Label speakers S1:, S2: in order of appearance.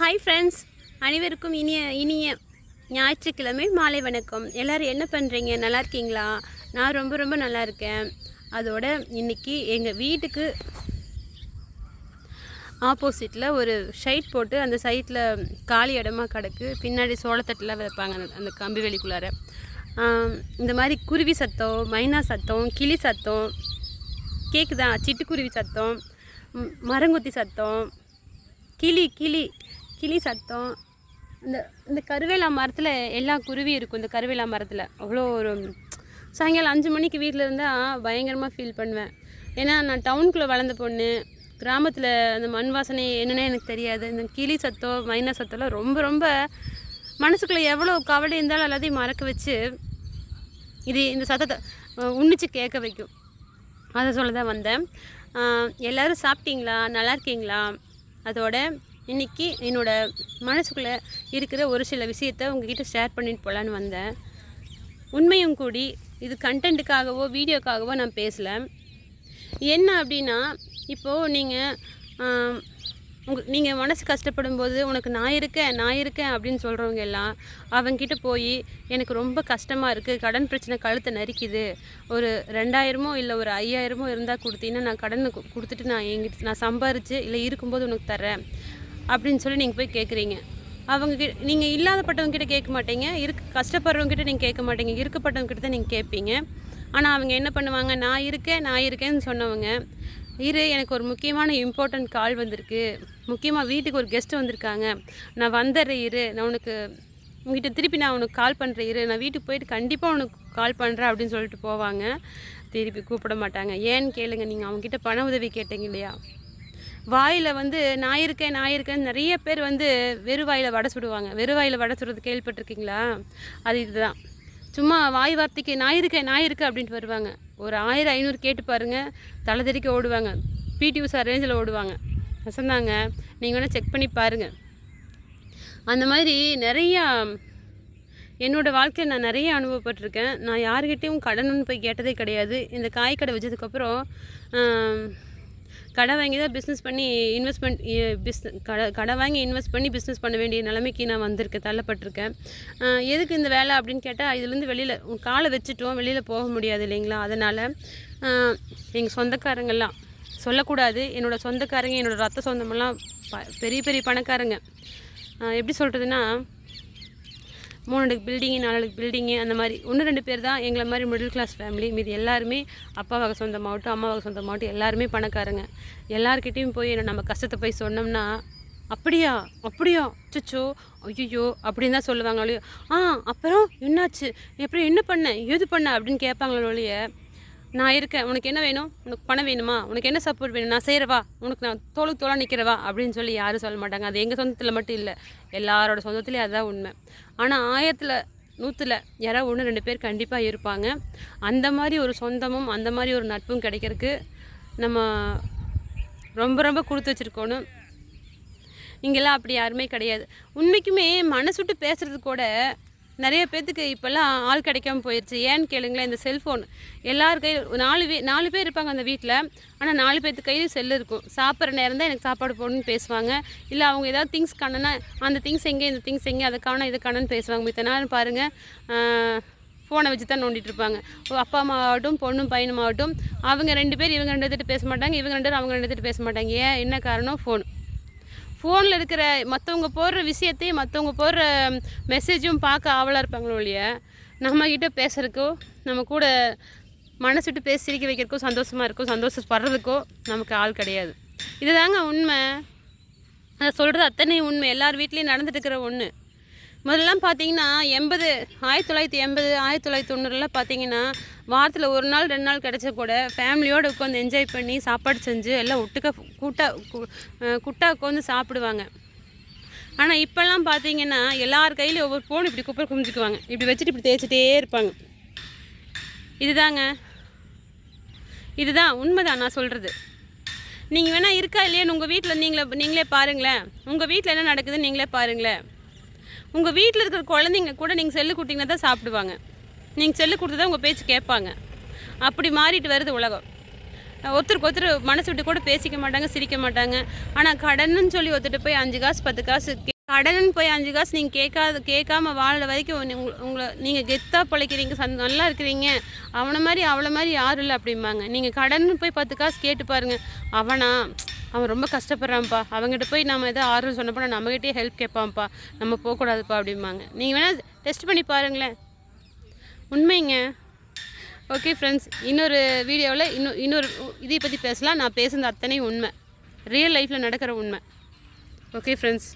S1: Hi friends அனைவருக்கும் இனிய இனிய ஞாயிற்றுக்கிழமை மாலை வணக்கம். எல்லோரும் என்ன பண்ணுறீங்க நல்லா இருக்கீங்களா? நான் ரொம்ப ரொம்ப நல்லா இருக்கேன். அதோட இன்னைக்கு எங்கள் வீட்டுக்கு ஆப்போசிட்டில் ஒரு ஷைட் போட்டு அந்த சைட்டில் காலி இடமா கிடக்கு. பின்னாடி சோளத்தட்டெலாம் வைப்பாங்க அந்த- கம்பி வெளிக்குள்ளார. இந்த மாதிரி குருவி சத்தம் மைனா சத்தம் கிளி சத்தம் கேக்குதா? சிட்டுக்குருவி சத்தம் மரங்குத்தி மரங்கொத்தி சத்தம் கிளி கிளி கிளி சத்தம் இந்த இந்த கருவேலா மரத்தில் எல்லா குருவி இருக்கும் இந்த கருவேலா மரத்தில். அவ்வளோ ஒரு சாயங்காலம் அஞ்சு மணிக்கு வீட்டில் இருந்தால் பயங்கரமாக ஃபீல் பண்ணுவேன். ஏன்னா நான் டவுனுக்குள்ளே வளர்ந்த பொண்ணு கிராமத்தில் அந்த மண் வாசனை என்னன்னே எனக்கு தெரியாது. இந்த கிளி சத்தம் மைனா சத்தம்லாம் ரொம்ப ரொம்ப மனசுக்குள்ளே எவ்வளோ கவலை இருந்தாலும் எல்லாத்தையும் மறக்க வச்சு இது இந்த சத்தத்தை உன்னிச்சு கேட்க வைக்கும். அதை சொல்ல தான் வந்தேன். எல்லோரும் சாப்பிட்டீங்களா? நல்லா இருக்கீங்களா? அதோட இன்னைக்கு என்னோட மனசுக்குள்ளே இருக்கிற ஒரு சில விஷயத்த உங்ககிட்ட ஷேர் பண்ணிட்டு போகலான்னு வந்தேன். உண்மையும் கூடி இது கண்டென்ட்டுக்காகவோ வீடியோக்காகவோ நான் பேசலை. என்ன அப்படின்னா இப்போது நீங்கள் உங்க நீங்கள் மனசு கஷ்டப்படும் போது உனக்கு நான் இருக்கேன் நான் இருக்கேன் அப்படின்னு சொல்கிறவங்க எல்லாம் அவங்கக்கிட்ட போய் எனக்கு ரொம்ப கஷ்டமாக இருக்குது கடன் பிரச்சனை கழுத்தை நரிக்குது. ஒரு ரெண்டாயிரமோ இல்லை ஒரு ஐயாயிரமோ இருந்தால் கொடுத்தீங்கன்னா நான் கடன் கொடுத்துட்டு நான் எங்கிட்ட நான் சம்பாரித்து இல்லை இருக்கும்போது உனக்கு தரேன் அப்படின்னு சொல்லி நீங்கள் போய் கேட்குறீங்க அவங்க கிட்ட நீங்கள் இல்லாதப்பட்டவங்க கிட்ட கேட்க மாட்டீங்க. இருக்கு கஷ்டப்படுறவங்க கிட்ட நீங்கள் கேட்க மாட்டீங்க. இருக்கப்பட்டவங்க கிட்ட தான் நீங்கள் கேட்பீங்க ஆனால் அவங்க என்ன பண்ணுவாங்க? நான் இருக்கேன் நான் இருக்கேன்னு சொன்னவங்க இரு எனக்கு ஒரு முக்கியமான இம்பார்ட்டன்ட் கால் வந்திருக்கு. முக்கியமாக வீட்டுக்கு ஒரு கெஸ்ட் வந்திருக்காங்க. நான் வந்துடுறேன் இரு. நான் உனக்கு உங்ககிட்ட திருப்பி நான் உனக்கு கால் பண்ணுறேன் இரு. நான் வீட்டுக்கு போயிட்டு கண்டிப்பாக உனக்கு கால் பண்ணுறேன் அப்படின்னு சொல்லிட்டு போவாங்க. திருப்பி கூப்பிட மாட்டாங்க. ஏன்னு கேளுங்க நீங்கள் அவங்ககிட்ட பண உதவி கேட்டீங்க இல்லையா? வாயில் வந்து நான் இருக்கேன் நான் இருக்கேன்னு நிறைய பேர் வந்து வெறு வாயில் வடை சுடுவாங்க. வெறு வாயில் வடை சுடுறது கேள்விப்பட்டிருக்கீங்களா? அது இதுதான். சும்மா வாய் வார்த்தைக்கு நான் இருக்கேன் நான் இருக்கேன் அப்படின்ட்டு வருவாங்க. ஒரு ஆயிரம் ஐநூறு கேட்டு பாருங்கள் தலை தெறிக்க ஓடுவாங்க. பிடி உஷா ரேஞ்சில் ஓடுவாங்க. வசந்தாங்க நீங்கள் வேணால் செக் பண்ணி பாருங்கள் அந்த மாதிரி நிறையா என்னோடய வாழ்க்கையில் நான் நிறைய அனுபவப்பட்டிருக்கேன். நான் யார்கிட்டேயும் கடனுன்னு போய் கேட்டதே கிடையாது. இந்த காய் கடை வச்சதுக்கப்புறம் கடை வாங்கி தான் பிஸ்னஸ் பண்ணி இன்வெஸ்ட்மெண்ட் பிஸ் கடை கடை வாங்கி இன்வெஸ்ட் பண்ணி பிஸ்னஸ் பண்ண வேண்டிய நிலைமைக்கு நான் வந்திருக்கேன் தள்ளப்பட்டிருக்கேன். எதுக்கு இந்த வேலை அப்படின்னு கேட்டால் இதுலேருந்து வெளியில் காலை வச்சுட்டோம் வெளியில் போக முடியாது இல்லைங்களா? அதனால் எங்கள் சொந்தக்காரங்கள்லாம் சொல்லக்கூடாது. என்னோடய சொந்தக்காரங்க என்னோடய ரத்த சொந்தமெல்லாம் ப பெரிய பெரிய பணக்காரங்க. எப்படி சொல்கிறதுனா மூணு அடுக்கு பில்டிங்கு நாலு அடுக்கு பில்டிங்கு அந்த மாதிரி. ஒன்று ரெண்டு பேர் தான் எங்களை மாதிரி மிடில் கிளாஸ் ஃபேமிலி மீதி எல்லாருமே அப்பாவாக சொந்தமாகட்டும் அம்மாவாக சொந்தமாகட்டும் எல்லாருமே பணக்காரங்க. எல்லாருக்கிட்டேயும் போய் என்ன நம்ம கஷ்டத்தை போய் சொன்னோம்னா அப்படியா? அப்படியா? சுச்சோ ஐயோ அப்படின்னு தான் சொல்லுவாங்களோ ஆ அப்புறம் என்னாச்சு? எப்படி? என்ன பண்ண? ஏது பண்ண? அப்படின்னு கேட்பாங்களோ ஒழிய நான் இருக்கேன். உனக்கு என்ன வேணும்? உனக்கு பணம் வேணுமா? உனக்கு என்ன சப்போர்ட் வேணும்? நான் செய்கிறவா உனக்கு நான் தோளுக்கு தோலாக நிற்கிறவா அப்படின்னு சொல்லி யாரும் சொல்ல மாட்டாங்க. அது எங்கள் சொந்தத்தில் மட்டும் இல்லை. எல்லாரோட சொந்தத்துலேயும் அதுதான் உண்மை. ஆனால் ஆயிரத்தில் நூற்றில் யாராவது ஒன்று ரெண்டு பேர் கண்டிப்பாக இருப்பாங்க. அந்த மாதிரி ஒரு சொந்தமும் அந்த மாதிரி ஒரு நட்பும் கிடைக்கிறதுக்கு நம்ம ரொம்ப ரொம்ப கொடுத்து வச்சுருக்கணும். இங்கெல்லாம் அப்படி யாருமே கிடையாது. உண்மைக்குமே மனசுட்டு பேசுகிறது கூட நிறைய பேர்த்துக்கு இப்போல்லாம் ஆள் கிடைக்காம போயிடுச்சு ஏன்னு கேளுங்களேன் இந்த செல்ஃபோன். எல்லார் கையில் நாலு பே நாலு பேர் இருப்பாங்க அந்த வீட்டில் ஆனால் நாலு பேர்த்து கையிலும் செல்லு இருக்கும். சாப்பிட்ற நேரம் தான் எனக்கு சாப்பாடு போடணும்னு பேசுவாங்க. இல்லை அவங்க ஏதாவது திங்ஸ் காணனா அந்த திங்ஸ் எங்கே இந்த திங்ஸ் எங்கே அதை காணோம் இதை பேசுவாங்க. மித்த நேரம் பாருங்கள் ஃபோனை வச்சு தான் நோண்டிட்டு இருப்பாங்க. அப்பா அம்மாவாகட்டும் பொண்ணும் பையனும் ஆகட்டும் அவங்க ரெண்டு பேர் இவங்க ரெண்டு பேர்த்து பேச மாட்டாங்க இவங்க ரெண்டு பேர் அவங்க ரெண்டு பேர்த்து பேச மாட்டாங்க. ஏன்? என்ன காரணம்? ஃபோன் ஃபோனில் இருக்கிற மற்றவங்க போடுற விஷயத்தையும் மற்றவங்க போடுற மெசேஜும் பார்க்க ஆவலாக இருப்பாங்களோ இல்லையா? நம்மக்கிட்ட பேசுகிறக்கோ நம்ம கூட மனசு விட்டு பேசி சிரிக்க வைக்கிறக்கோ சந்தோஷமாக இருக்கோ சந்தோஷப்படுறதுக்கோ நமக்கு ஆள் கிடையாது. இதுதாங்க உண்மை. அதை சொல்கிறது அத்தனை உண்மை. எல்லார் வீட்லேயும் நடந்துட்டு இருக்கிற ஒன்று முதல்லாம் பார்த்தீங்கன்னா எண்பது ஆயிரத்தி தொள்ளாயிரத்தி எண்பது ஆயிரத்தி தொள்ளாயிரத்தி தொண்ணூறுலாம் பார்த்தீங்கன்னா வாரத்தில் ஒரு நாள் ரெண்டு நாள் கிடச்ச கூட ஃபேமிலியோடு உட்காந்து என்ஜாய் பண்ணி சாப்பாடு செஞ்சு எல்லாம் ஒட்டுக்க கூட்டா கு- குட்டா உட்காந்து சாப்பிடுவாங்க. ஆனால் இப்போல்லாம் பார்த்தீங்கன்னா எல்லார் கையிலையும் ஒவ்வொரு ஃபோன் இப்படி குப்பை குமிஞ்சுக்குவாங்க. இப்படி வச்சுட்டு இப்படி தேய்ச்சிட்டே இருப்பாங்க. இதுதாங்க. இதுதான் உண்மைதான் நான் சொல்கிறது நீங்கள் வேணால் இருக்கா இல்லையான்னு உங்கள் வீட்டில் நீங்களே நீங்களே பாருங்களேன். உங்கள் வீட்டில் என்ன நடக்குதுன்னு நீங்களே பாருங்களேன். உங்கள் வீட்டில் இருக்கிற குழந்தைங்க கூட நீங்கள் செல்லு கொடுத்தீங்கன்னா தான் சாப்பிடுவாங்க. நீங்கள் செல்லு கொடுத்து தான் உங்கள் பேச்சு கேட்பாங்க. அப்படி மாறிட்டு வருது உலகம். ஒருத்தருக்கு ஒருத்தர் மனசு விட்டு கூட பேசிக்க மாட்டாங்க சிரிக்க மாட்டாங்க. ஆனால் கடன்னு சொல்லி ஒருத்தர் போய் அஞ்சு காசு பத்து காசு கே- கடன்னு போய் அஞ்சு காசு நீங்கள் கேட்காத கேட்காம வாழ வரைக்கும் உங்களை நீங்கள் கெத்தாக பிழைக்கிறீங்க சந்த நல்லா இருக்கிறீங்க. அவனை மாதிரி அவளை மாதிரி யாரும் இல்லை அப்படிம்பாங்க. நீங்கள் கடன்னு போய் பத்து காசு கேட்டு பாருங்கள் அவனா அவன் ரொம்ப கஷ்டப்படுறான்ப்பா. அவங்ககிட்ட போய் நம்ம எதோ ஆர்வம் சொன்னப்போ நம்மகிட்டயே ஹெல்ப் கேட்பான்ப்பா. நம்ம போகக்கூடாதுப்பா அப்படிம்பாங்க. நீங்கள் வேணால் டெஸ்ட் பண்ணி பாருங்களேன். உண்மைங்க. ஓகே ஃப்ரெண்ட்ஸ் இன்னொரு வீடியோவில் இன்னும் இன்னொரு இதை பற்றி பேசலாம். நான் பேசுனது அத்தனை உண்மை. ரியல் லைஃப்பில் நடக்கிற உண்மை. Okay friends